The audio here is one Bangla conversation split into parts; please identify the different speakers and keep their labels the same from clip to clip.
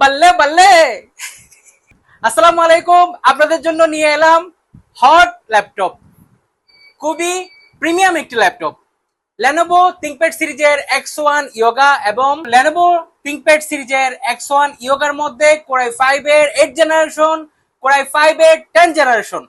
Speaker 1: বাল্লে বাল্লে। আসসালামু আলাইকুম আপনাদের জন্য নিয়ে এলাম হট ল্যাপটপ। খুবই প্রিমিয়াম একটি ল্যাপটপ। লেনোভো থিংকপ্যাড সিরিজের এক্স ওয়ান ইয়োগা এবং লেনোভো থিংকপ্যাড সিরিজের এক্স ওয়ান ইয়োগার মধ্যে কোরাই ফাইভ এর eight generation core i five এর টেন জেনারেশন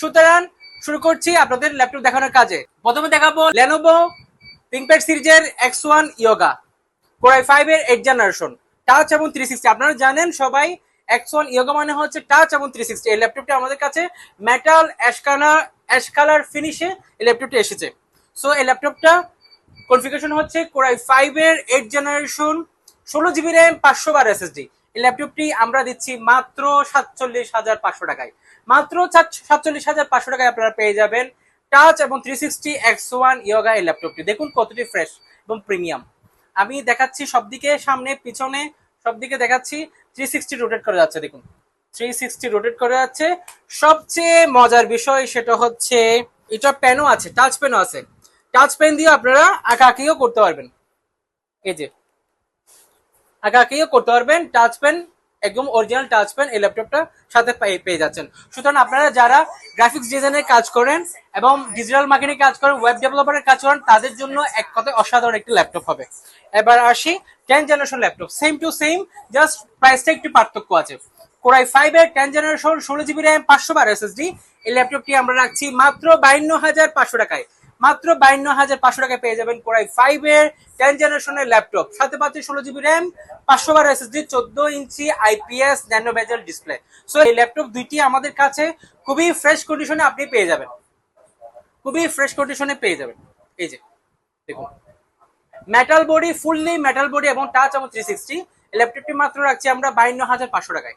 Speaker 1: সুতরাং শুরু করছি আপনাদের ল্যাপটপ দেখানোর কাজে। প্রথমে দেখাবো লেনোভো থিংকপ্যাড সিরিজের X one Yoga core i five এর এইট জেনারেশন টাচ এবং থ্রি সিক্সটি আপনারা জানেন সবাই এক্স ওয়ান ইয়োগা মানে হচ্ছে টাচ এবং থ্রি সিক্সটি এই ল্যাপটপটা আমাদের কাছে মেটাল অ্যাশকানা অ্যাশ কালার ফিনিশে এই ল্যাপটপটি এসেছে। সো এই ল্যাপটপটা কনফিগারেশন হচ্ছে কোরাই ফাইভ এর এইট জেনারেশন ষোলো জিবি র্যাম পাঁচশো বার এসএসডি এই ল্যাপটপটি আমরা দিচ্ছি মাত্র সাতচল্লিশ হাজার পাঁচশো টাকায়। মাত্র সাতচল্লিশ হাজার পাঁচশো টাকায় আপনারা পেয়ে যাবেন টাচ এবং three sixty X one Yoga এই ল্যাপটপটি দেখুন কতটি ফ্রেশ এবং প্রিমিয়াম আমি দেখাচ্ছি সবদিকে, সামনে, পিছনে, সবদিকে দেখাচ্ছি থ্রি সিক্সটি রোটেট করে যাচ্ছে, দেখুন। থ্রি সিক্সটি রোটেট করে যাচ্ছে। সবচেয়ে মজার বিষয় সেটা হচ্ছে, এটা পেনও আছে টাচ পেনও আছে। টাচ পেন দিয়ে আপনারা আঁকা আঁকিও করতে পারবেন। এই যে আঁকা আঁকিও করতে পারবেন টাচ পেন একদম অরিজিনাল টাচ পেন এই ল্যাপটপটা সাথে পেয়ে যাচ্ছেন। সুতরাং আপনারা যারা গ্রাফিক্স ডিজাইনের কাজ করেন এবং ডিজিটাল মার্কেটিং কাজ করেন ওয়েব ডেভেলপারের কাজ করেন, তাদের জন্য এক কথায় অসাধারণ একটি ল্যাপটপ হবে। এবার আসি ten generation laptop same to same just প্রাইসটা একটু পার্থক্য আছে। কোরাই ফাইভ এর টেন জেনারেশন ষোলো জিবি র্যাম পাঁচশো বার এসএসডি এই ল্যাপটপটি আমরা রাখছি মাত্র বাইন্ন হাজার পাঁচশো টাকায়। মাত্র বাইন্ন হাজার পাঁচশো টাকায় পেয়ে যাবেন কোরাই ফাইভ এর টেন জেনারেশনের ল্যাপটপ সাথে পাচ্ছি ষোলো জিবি র্যাম পাঁচশো বার এসএসডি চোদ্দ ইঞ্চি IPS nano bezel display so এই ল্যাপটপ দুইটি আমাদের কাছে খুবই ফ্রেশ কন্ডিশনে আপনি পেয়ে যাবেন। খুবই ফ্রেশ কন্ডিশনে পেয়ে যাবেন। এই যে, দেখুন। Metal body fully metal body এবং টাচ এবং থ্রি সিক্সটি ল্যাপটপটি মাত্র রাখছি আমরা বাইন্ন হাজার পাঁচশো টাকায়।